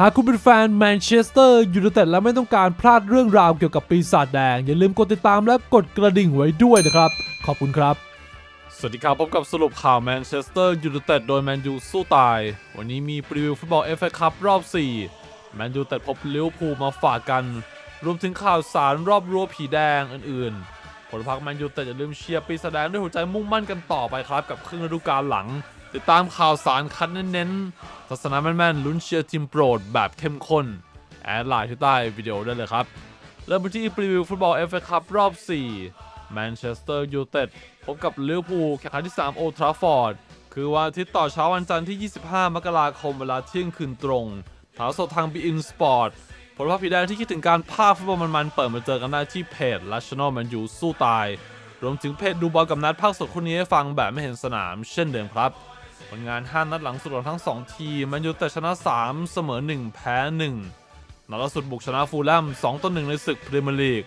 หากคุณเป็นแฟนแมนเชสเตอร์ยูไนเต็ดและไม่ต้องการพลาดเรื่องราวเกี่ยวกับปีศาจแดง อย่าลืมกดติดตามและกดกระดิ่งไว้ด้วยนะครับ ขอบคุณครับ สวัสดีครับพบกับสรุปข่าวแมนเชสเตอร์ยูไนเต็ดโดยแมนยูสู้ตาย วันนี้มีพรีวิวฟุตบอลเอฟเอคัพรอบ 4 แมนยูเต็ดพบลิเวอร์พูลมาฝากกัน รวมถึงข่าวสารรอบรั้วผีแดงอื่นๆ ผลพักแมนยูเต็ดอย่าลืมเชียร์ปีศาจแดงด้วยหัวใจมุ่งมั่นกันต่อไปครับกับครึ่งฤดูกาลหลัง ติดตามข่าวสารคัดเน้นๆทัศนะแม่นๆลุ้นเชียร์ทีมโปรดแบบเข้มข้น แอดไลน์ที่ใต้วิดีโอได้เลยครับ เริ่มไปที่พรีวิวฟุตบอลเอฟเอคัพรอบ 4 แมนเชสเตอร์ยูไนเต็ดพบกับลิเวอร์พูลแข่งขันที่ 3 โอทราฟอร์ด คือวันอาทิตย์ต่อเช้าวันจันทร์ที่ 25 มกราคมเวลาเที่ยงคืนตรงถ่ายทอดสดทางบีอินสปอร์ตผลภาพผีแดงที่คิดถึงการภาคฟุตบอลมันๆเปิดมาเจอกันได้ที่เพจ National Man U สู้ตาย รวมถึงเพจดูบอลกับนัดภาคสดคู่นี้ให้ฟังแบบไม่เห็นสนามเช่นเดิมครับ ผลงาน 5 นัดหลังสุดของทั้ง 2 ทีมแมนยูแต่ชนะ 3 เสมอ 1 แพ้ 1นัดล่าสุดบุกชนะฟูลแลม2ต่อ1ในศึกพรีเมียร์ลีก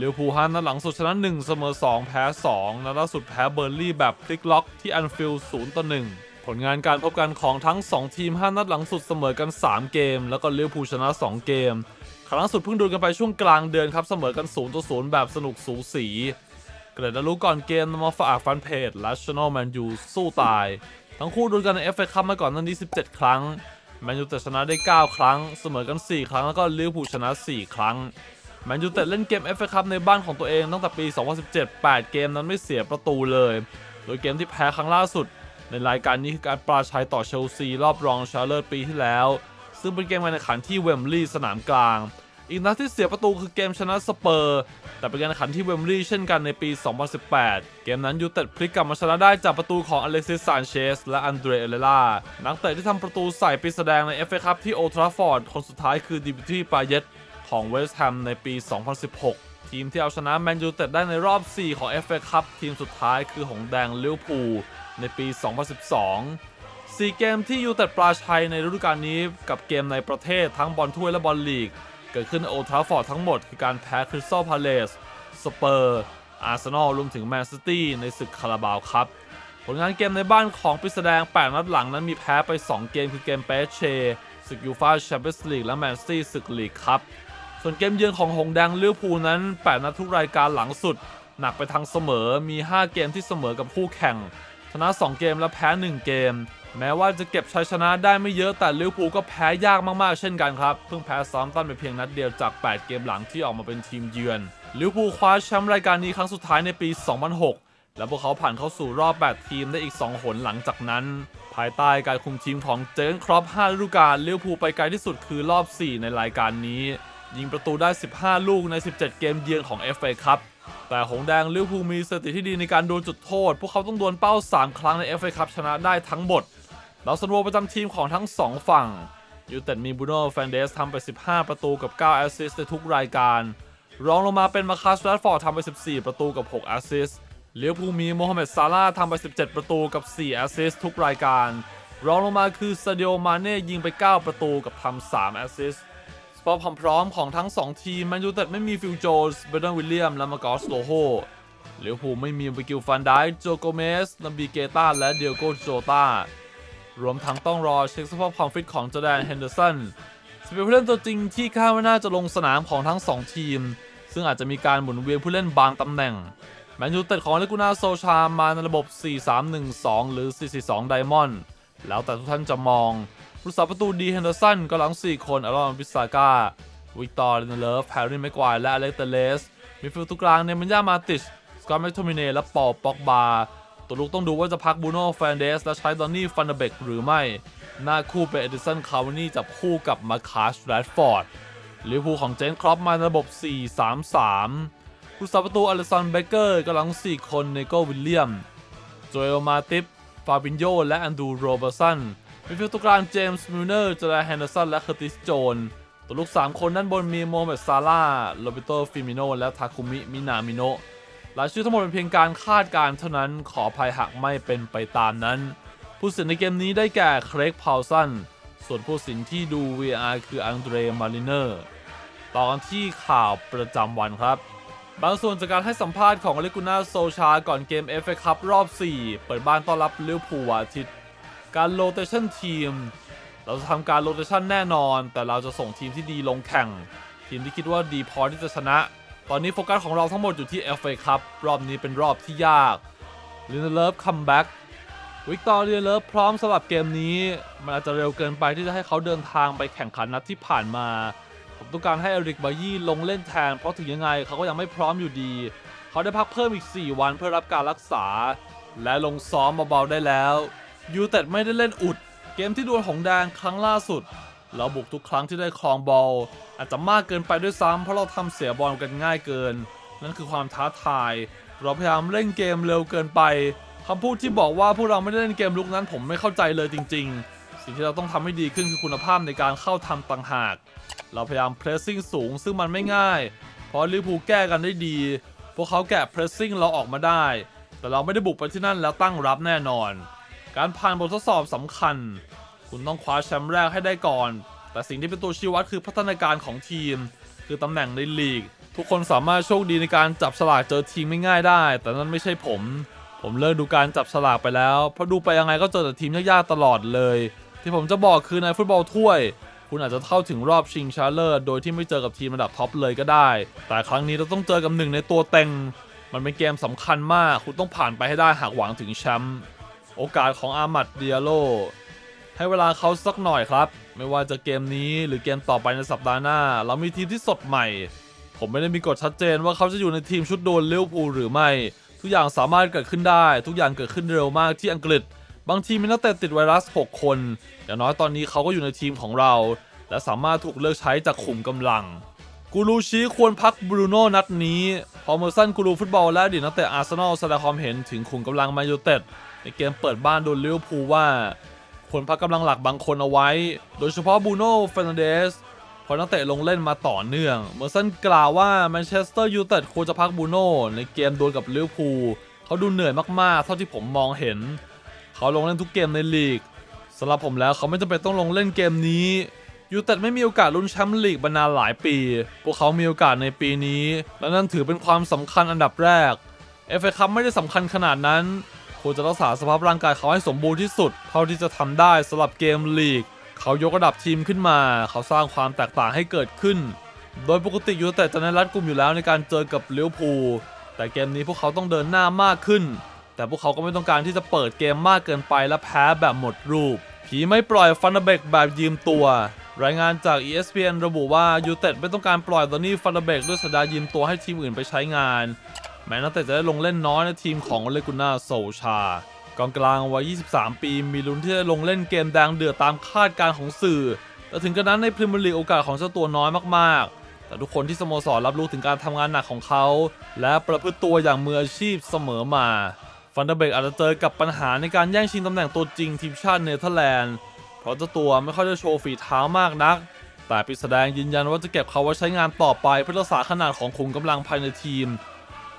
ลิเวอร์พูลฮันนัดหลังสุดชนะ 1 เสมอ 2 แพ้ 2นัดล่าสุดแพ้เบอร์ลี่แบบพลิกล็อกที่แอนฟิลด์0ต่อ1ผลงานการพบกันของทั้ง 2 ทีม 5 นัดหลังสุดเสมอกัน 3 เกม แล้วก็ลิเวอร์พูลชนะ 2 เกมครั้งล่าสุดเพิ่งดูกันไปช่วงกลางเดือนครับเสมอกัน0ต่อ0แบบสนุกสูสี เกรดรู้ก่อนเกมมาฝากแฟนเพจ National Man U สู้ตาย ทั้งคู่ดูกันใน FA คัพมาก่อนนั้นนี้17 ครั้ง แมนยูแต่ชนะได้ 9 ครั้ง เสมอกัน 4 ครั้ง แล้วก็ลิเวอร์พูลชนะ 4 ครั้ง แมนยูแต่เล่นเกม FA คัพในบ้านของตัวเองตั้งแต่ปี 2017 8 เกมนั้นไม่เสียประตูเลย โดยเกมที่แพ้ครั้งล่าสุด ในรายการนี้คือการปราชัยต่อเชลซีรอบรองชาเลอร์ปีที่แล้ว ซึ่งเป็นเกมการแข่งขันที่เวมบลีย์สนามกลาง อีกนัดที่เสียประตูคือเกมชนะสเปอร์ แต่เป็นการแข่งขันที่เวมบลีย์เช่นกันในปี 2018 เกมนั้นยูเต็ดพลิกกลับมาชนะได้จากประตูของอเล็กซิสซานเชสและอันเดรเอเลล่า นักเตะที่ทำประตูใส่ปีแสดงใน FA คัพที่โอทราฟอร์ด คนสุดท้ายคือดิบิทีปาเยตของเวสต์แฮมในปี 2016 ทีมที่เอาชนะแมนยูเต็ดได้ในรอบ 4 ของ FA คัพทีมสุดท้ายคือหงแดงลิเวอร์พูลในปี 2012 4 เกมที่ยูเต็ดปราชัยในฤดูกาลนี้กับเกมในประเทศทั้งบอลถ้วยและบอลลีก เกิดขึ้นในโอทราฟอร์ดทั้งหมดคือการแพ้คริสตัลพาเลสสเปอร์อาร์เซนอลรวมถึงแมนซิตี้ในศึกคาราบาวครับ ผลงานเกมในบ้านของปิสแดง 8 นัดหลังนั้นมีแพ้ไป 2 เกมคือเกมเปเชศึกยูฟาแชมเปี้ยนส์ลีกและแมนซิตี้ศึกลีกครับส่วนเกมเยือนของหงแดงลิเวอร์พูลนั้น 8 นัดทุกรายการหลังสุด หนักไปทางเสมอมี 5 เกมที่เสมอกับคู่แข่ง ชนะ 2 เกมและแพ้ 1 เกม แม้ว่าจะเก็บชัยชนะได้ไม่เยอะแต่ลิเวอร์พูลก็แพ้ยากมากๆ เช่นกันครับ เพิ่งแพ้ซ้อมตันไปเพียงนัดเดียวจาก 8 เกมหลังที่ออกมาเป็นทีมเยือนลิเวอร์พูลคว้าแชมป์รายการนี้ครั้งสุดท้ายในปี 2006 และพวกเขาผ่านเข้าสู่รอบ 8 ทีมได้อีก 2 หนหลังจากนั้น ภายใต้การคุมทีมของเจนครอป5ฤดูกาลลิเวอร์พูลไปไกลที่สุดคือรอบ 4 ในรายการนี้ ยิงประตูได้ 15 ลูกใน 17 เกมเยือนของ FA ครับ แต่หงแดงลิเวอร์พูลมีสถิติที่ดีในการโดนจุดโทษ พวกเขาต้องดวลเป้า 3 ครั้งใน FA ครับชนะได้ทั้งหมดดาวซันโวประจำทีมของทั้ง 2 ฝั่งยูเต็ดมีบูโน่แฟนเดสทำไป 15 ประตูกับ 9 แอสซิสต์ในทุกรายการ รองลงมาเป็นมาคัสแรดฟอร์ดทำไป 14 ประตูกับ 6 แอสซิสต์ลิเวอร์พูมีโมฮัมเหม็ดซาร่าห์ทำไป 17 ประตูกับ 4 แอสซิสต์ทุกรายการ รองลงมาคือซาดิโอมาเน่ยิงไป 9 ประตูกับทำ3 แอสซิสต์ สปอร์ตความพร้อมของทั้ง 2 ทีมแมนยูเต็ดไม่มีฟิลโจนส์เบรดอนวิลเลียมและมากอสโลโฮลิเวอร์พูลไม่มีวิกิลฟันไดค์โจโกเมสนัมบีเกตาและเดียโกโจตารวมทั้งต้องรอเช็คสภาพความฟิตของจอแดนเฮนเดอร์สันสเปนผู้เล่นตัวจริงที่คาดว่าน่าจะลงสนามของทั้ง 2 ทีม ซึ่งอาจจะมีการหมุนเวียนผู้เล่นบางตำแหน่งแมนยูเต็ดของเลกูนาโซชามาในระบบ 4-3-1-2 หรือ 4-4-2 ไดมอนด์แล้วแต่ทุกท่านจะมอง ผู้สาประตูดีเฮนเดอร์สันก็หลัง 4 คนอารอนวิสซาก้าวิกตอร์เดนเลฟแฮร์รี่แม็กควายและอเล็กเตเลสมีฟิลตุกลางเนมันยามาติชสกอตแมคโทมิเนและปอลป็อกบาตัวลุกต้องดูว่าจะพักบูโน่แฟนเดสและใช้ดอนนี่ฟันเดเบกหรือไม่ หน้าคู่เป็นเอดิสันคาวานี่จับคู่กับมาคาชแรดฟอร์ดลิเวอร์พูลของเจนครอปมาในระบบ 4-3-3 ผู้สาประตูอเลซอนเบเกอร์กำลัง 4 คนในโกวิลเลียมโจเอลมาติฟ ฟาบินโยและแอนดูโรเบอร์สัน มีฟิลตุกลางเจมส์มิลเนอร์เจอร์แฮนเดอร์สันและเคอร์ติสโจนตัวลูก3 คนด้านบนมีโมเมดซาร่าโรเบโตฟิมิโนและทาคุมิมินามิโนะรายชื่อทั้งหมดเป็นเพียงการคาดการเท่านั้นขออภัยหากไม่เป็นไปตามนั้น ผู้สินในเกมนี้ได้แก่เครกพาวสันส่วนผู้สินที่ดู VR คืออังเดรมาริเนอร์ต่อกันที่ข่าวประจำวันครับ บางส่วนจากการให้สัมภาษณ์ของเลกูน่าโซชาก่อนเกม FA คัพรอบ 4 เปิดบ้านต้อนรับลิเวอร์พูลวันอาทิตย์ การโรเตชันทีม เราจะทำการโรเตชันแน่นอน แต่เราจะส่งทีมที่ดีลงแข่ง ทีมที่คิดว่าดีพอที่จะชนะ ตอนนี้โฟกัสของเราทั้งหมดอยู่ที่ FA ครับรอบนี้เป็นรอบที่ยากลินเลิฟคัมแบ็กวิกตอเรียเลิฟพร้อมสำหรับเกมนี้ มันอาจจะเร็วเกินไปที่จะให้เขาเดินทางไปแข่งขันนัดที่ผ่านมา ผมต้องการให้อริกบายี่ลงเล่นแทน เพราะถึงยังไงเขาก็ยังไม่พร้อมอยู่ดี เขาได้พักเพิ่มอีก 4 วันเพื่อรับการรักษา และลงซ้อมเบาๆได้แล้ว ยูเต็ดไม่ได้เล่นอุด เกมที่ดวลหงแดงครั้งล่าสุด เราบุกทุกครั้งที่ได้ครองบอล อาจจะมากเกินไปด้วยซ้ำเพราะเราทำเสียบอลกันง่ายเกิน นั่นคือความท้าทาย เราพยายามเล่นเกมเร็วเกินไปคำพูดที่บอกว่าพวกเราไม่ได้เล่นเกมลุกนั้นผมไม่เข้าใจเลยจริง ๆ สิ่งที่เราต้องทำให้ดีขึ้นคือคุณภาพในการเข้าทำต่างหาก เราพยายามเพรสซิ่งสูงซึ่งมันไม่ง่าย เพราะลิเวอร์พูลแก้กันได้ดี พวกเขาแกะเพรสซิ่งเราออกมาได้ แต่เราไม่ได้บุกไปที่นั่นแล้วตั้งรับแน่นอน การผ่านบททดสอบสำคัญ คุณต้องคว้าแชมป์แรกให้ได้ก่อน แต่สิ่งที่เป็นตัวชี้วัดคือพัฒนาการของทีม คือตำแหน่งในลีก ทุกคนสามารถโชคดีในการจับฉลากเจอทีมไม่ง่ายได้ แต่นั่นไม่ใช่ผม ผมเลิกดูการจับฉลากไปแล้ว เพราะดูไปยังไงก็เจอแต่ทีมยากๆตลอดเลย ที่ผมจะบอกคือในฟุตบอลถ้วยคุณอาจจะเข้าถึงรอบชิงชนะเลิศโดยที่ไม่เจอกับทีมระดับท็อปเลยก็ได้ แต่ครั้งนี้เราต้องเจอกับหนึ่งในตัวเต็ง มันเป็นเกมสำคัญมาก คุณต้องผ่านไปให้ได้หากหวังถึงแชมป์ โอกาสของอามัดเดียโล ให้เวลาเขาสักหน่อยครับ ไม่ว่าจะเกมนี้หรือเกมต่อไปในสัปดาห์หน้า เรามีทีมที่สดใหม่ ผมไม่ได้มีกฎชัดเจนว่าเขาจะอยู่ในทีมชุดโดนเลิเวพูหรือไม่ ทุกอย่างสามารถเกิดขึ้นได้ ทุกอย่างเกิดขึ้นเร็วมากที่อังกฤษ บางทีมีนักเตะติดไวรัส 6 คน อย่างน้อยตอนนี้เขาก็อยู่ในทีมของเรา และสามารถถูกเลือกใช้จากขุมกำลังกูรูชี้ควรพักบรูโน่นัดนี้ พอเมอร์สันกูรูฟุตบอลและอดีตนักเตะอาร์เซนอลแสดงความเห็นถึงขุมกำลังมนยูเต็ด ในเกมเปิดบ้านโดนลิเวอร์พูลว่าควรพักกำลังหลักบางคนเอาไว้ โดยเฉพาะบูโน่เฟรนเดสเพราะนักเตะลงเล่นมาต่อเนื่อง เมอร์สันกล่าวว่าแมนเชสเตอร์ยูไนเต็ดควรจะพักบูโน่ในเกมโดวลกับลิเวอร์พูลเขาดูเหนื่อยมากๆ เท่าที่ผมมองเห็น เขาลงเล่นทุกเกมในลีกสำหรับผมแล้วเขาไม่จำเป็นต้องลงเล่นเกมนี้ยูไนเต็ดไม่มีโอกาสลุ้นแชมป์ลีกมานานหลายปี พวกเขามีโอกาสในปีนี้ และนั่นถือเป็นความสำคัญอันดับแรกเอฟเอคัพไม่ได้สำคัญขนาดนั้น ควรจะรักษาสภาพร่างกายเขาให้สมบูรณ์ที่สุด เท่าที่จะทำได้สำหรับเกมลีก เขายกระดับทีมขึ้นมา เขาสร้างความแตกต่างให้เกิดขึ้น โดยปกติยูเต็ดจะในนรัดกลุ่มอยู่แล้วในการเจอกับลิเวอร์พูลแต่เกมนี้พวกเขาต้องเดินหน้ามากขึ้น แต่พวกเขาก็ไม่ต้องการที่จะเปิดเกมมากเกินไปและแพ้แบบหมดรูป ผีไม่ปล่อยฟันเบกแบบยืมตัว รายงานจาก ESPN ระบุว่ายูเต็ดไม่ต้องการปล่อยตอนนี้ฟันเบกด้วยสัญญายืมตัวให้ทีมอื่นไปใช้งาน แม้นักเตะจะได้ลงเล่นน้อยในทีมของเลกุน่าโซชากองกลางวัย 23 ปี มีลุ้นที่จะลงเล่นเกมแดงเดือดตามคาดการของสื่อ แต่ถึงกระนั้นในพรีเมียร์ลีกโอกาสของเจ้าตัวน้อยมากๆ แต่ทุกคนที่สโมสรรับรู้ถึงการทำงานหนักของเขา และประพฤติตัวอย่างมืออาชีพเสมอมา ฟันเดเบกอาจจะเจอกับปัญหาในการแย่งชิงตำแหน่งตัวจริงทีมชาติเนเธอร์แลนด์ เพราะเจ้าตัวไม่ค่อยจะโชว์ฝีเท้ามากนัก แต่ปิดแสดงยืนยันว่าจะเก็บเขาไว้ใช้งานต่อไปเพื่อรักษาขนาดของขุมกำลังภายในทีม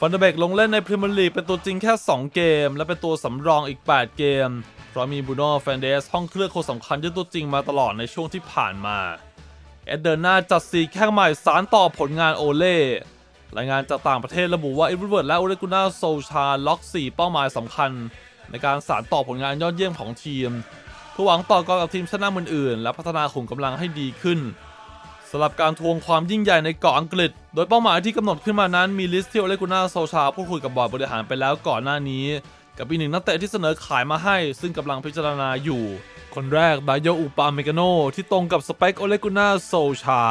ฟันเดเบกลงเล่นในพรีเมียร์ลีกเป็นตัวจริงแค่ 2 เกม และเป็นตัวสำรองอีก 8 เกม เพราะมีบูโน่แฟนเดสห้องเครื่องคนสำคัญที่ตัวจริงมาตลอดในช่วงที่ผ่านมา เอ็ดเดิร์นาจัดสีแข้งใหม่สารต่อผลงานโอเล่รายงานจากต่างประเทศระบุว่าอิบเวิร์ดและโอเลกุน่าโซชาล็อก 4 เป้าหมายสำคัญ ในการสานต่อผลงานยอดเยี่ยมของทีมเพื่อหวังต่อกรกับทีมชนะอื่นๆและพัฒนาขุมกำลังให้ดีขึ้น สำหรับการทวงความยิ่งใหญ่ในเกาะอังกฤษ โดยเป้าหมายที่กำหนดขึ้นมานั้นมีลิสต์ที่โอเลกุน่าโซชาพูดคุยกับบอร์ดบริหารไปแล้วก่อนหน้านี้ กับอีกหนึ่งนักเตะที่เสนอขายมาให้ ซึ่งกำลังพิจารณาอยู่ คนแรกไบโยอุปาเมกาโนที่ตรงกับสเปคโอเลกุน่าโซชา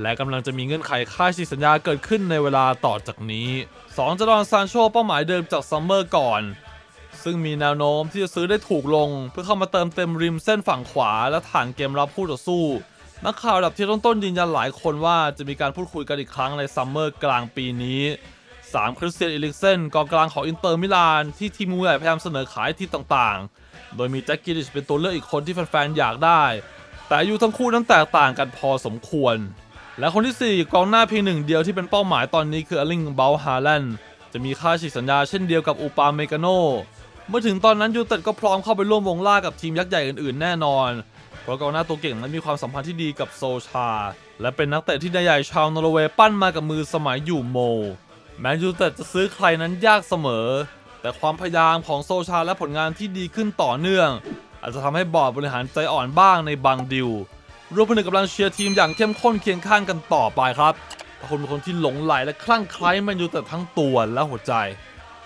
และกำลังจะมีเงื่อนไขค่าฉีกสัญญาเกิดขึ้นในเวลาต่อจากนี้ 2จะดอนซานโชเป้าหมายเดิมจากซัมเมอร์ก่อน ซึ่งมีแนวโน้มที่จะซื้อได้ถูกลง เพื่อเข้ามาเติมเต็มริมเส้นฝั่งขวาและฐานเกมรับคู่ต่อสู้ นักข่าวระดับที่ต้นๆยืนยันหลายคนว่าจะมีการพูดคุยกันอีกครั้งในซัมเมอร์กลางปีนี้ 3 คริสเตียนอิลิกเซนกองกลางของอินเตอร์มิลานที่ทีมมูใหญ่พยายามเสนอขายที่ต่างๆ โดยมีแจ็คกิลิชเป็นตัวเลือกอีกคนที่แฟนๆอยากได้ แต่อายุทั้งคู่นั้นแตกต่างกันพอสมควร และคนที่ 4 กองหน้าเพียงหนึ่งเดียวที่เป็นเป้าหมายตอนนี้คืออลิงเบลฮาแลนด์จะมีค่าฉีกสัญญาเช่นเดียวกับอูปาเมกาโนเมื่อถึงตอนนั้นยูเต็ดก็พร้อมเข้าไปร่วมวงล่ากับทีมยักษ์ใหญ่อื่นๆแน่นอน เพราะกองหน้าตัวเก่งนั้นมีความสัมพันธ์ที่ดีกับโซชา และเป็นนักเตะที่นายใหญ่ชาวนอร์เวย์ปั้นมากับมือสมัยอยู่โมแมนยูเต็ดจะซื้อใครนั้นยากเสมอ แต่ความพยายามของโซชาและผลงานที่ดีขึ้นต่อเนื่อง อาจจะทำให้บอร์ดบริหารใจอ่อนบ้างในบางดิวรวมไปถึงกำลังเชียร์ทีมอย่างเข้มข้นเคียงข้างกันต่อไปครับถ้าคุณเป็นคนที่หลงไหลและคลั่งไคล้แมนยูแต่ทั้งตัวและหัวใจ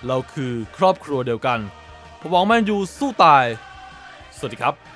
เราคือครอบครัวเดียวกันผมหวังแมนยูสู้ตาย สวัสดีครับ